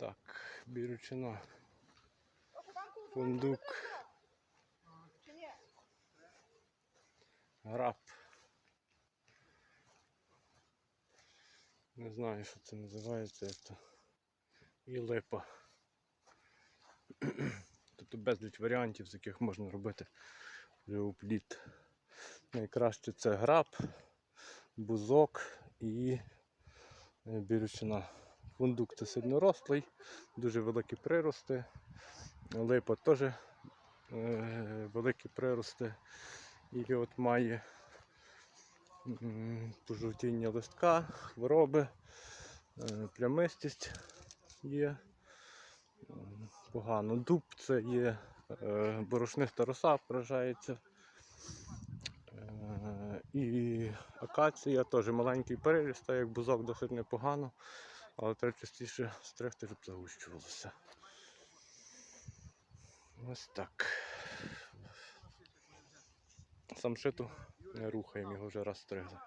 Так, бірючина. Фундук. Граб. Не знаю, що це називається. Це. І липа. Тобто безліч варіантів, з яких можна робити плід. Найкраще це граб, бузок і е, бірючина. Фундук це сильнорослий, дуже великі прирости. Липа теж е, великі прирости. І от має пожовтіння листка, хвороби, е, плямистість є. Погано. Дуб це є е, борошниста роса, поражається. Е, І акація теж маленький переріст, як бузок досить непогано, але треба частіше стригти, щоб загущувалося. Ось так. Сам Самшиту не рухаємо, його вже раз стригли.